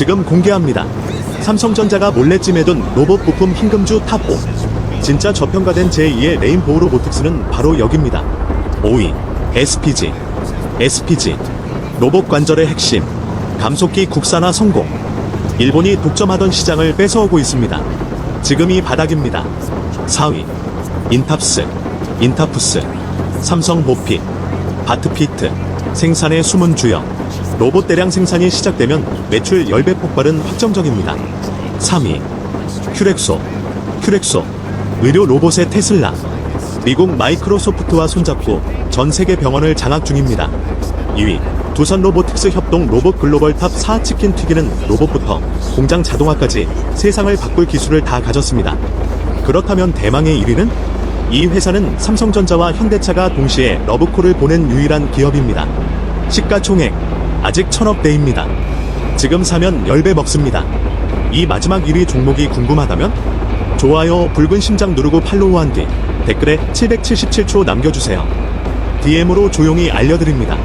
지금 공개합니다. 삼성전자가 몰래 찜해둔 로봇 부품 흰금주 탑5. 진짜 저평가된 제2의 레인보우 로보틱스는 바로 여기입니다. 5위 SPG SPG 로봇 관절의 핵심 감속기 국산화 성공 일본이 독점하던 시장을 뺏어오고 있습니다. 지금이 바닥입니다. 4위 인탑스 인타푸스 삼성 모피 바트피트 생산의 숨은 주역 로봇 대량 생산이 시작되면 매출 10배 폭발은 확정적입니다. 3위 큐렉소 큐렉소 의료 로봇의 테슬라 미국 마이크로소프트와 손잡고 전 세계 병원을 장악 중입니다. 2위 두산 로보틱스 협동 로봇 글로벌 탑 4 치킨 튀기는 로봇부터 공장 자동화까지 세상을 바꿀 기술을 다 가졌습니다. 그렇다면 대망의 1위는 이 회사는 삼성전자와 현대차가 동시에 러브콜을 보낸 유일한 기업입니다. 시가총액 아직 천억대입니다. 지금 사면 10배 먹습니다. 이 마지막 1위 종목이 궁금하다면 좋아요 붉은 심장 누르고 팔로우한 뒤 댓글에 777초 남겨주세요. DM으로 조용히 알려드립니다.